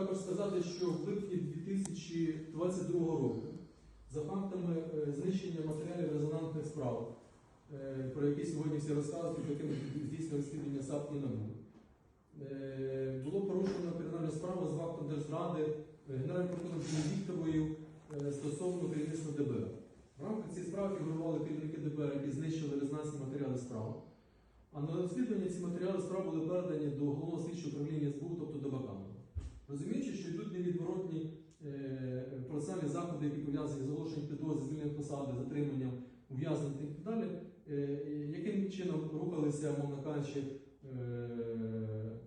також сказати, що в липні 2022 року за фактами е, знищення матеріалів резонансних справ, е, про які сьогодні всі розказують, про якими здійснює розслідування САП і НАБУ, е, було порушено кримінальну справу з актом Держзради е, Генеральним прокурором Віктовою е, стосовно керівництва ДБР. В рамках цієї справи фігурували керівники ДБР, які знищили резонансні матеріали справи. А на розслідування ці матеріали справ були передані до головного слідчого заходи, які пов'язані з оголошенням підозри, звільненням посади, затриманням, ув'язненням і так далі, е, яким чином рухалися, мовно кажучи, е,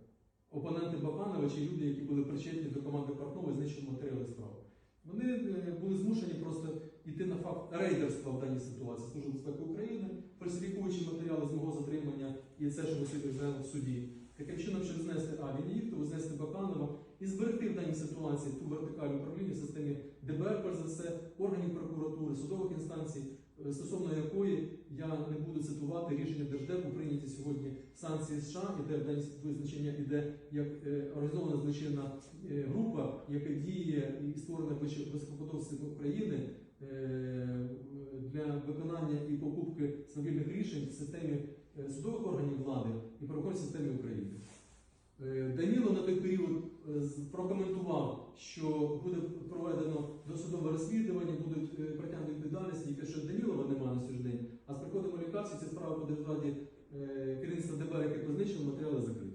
опоненти Баканова чи люди, які були причетні до команди Портнова і знищили матеріали справи. Вони е, були змушені просто йти на факт рейдерства в даній ситуації Служби безпеки України, фальсифікуючи матеріали з мого затримання, і це, що сьогодні в суді. Таким чином, щоб знести А. Вінігітову, знести Баканова і зберегти в даній ситуації ту вертикальну управління в системі ДБР, перш за все, органів прокуратури, судових інстанцій, е, стосовно якої я не буду цитувати рішення Держдепу, прийняті сьогодні санкції США, і де в даній визначення іде як е, організована злочинна е, група, яка діє і створена високопосадовцями України для виконання і покупки стабільних рішень в системі судових органів влади і правоохоронній системі України. Що буде проведено досудове розслідування, будуть притягнути відповідальність, яке ще Данілова немає на сьогодні а з приходом лікації ця справа буде в раді керівництва ДБР, яке позначило, матеріали закриті.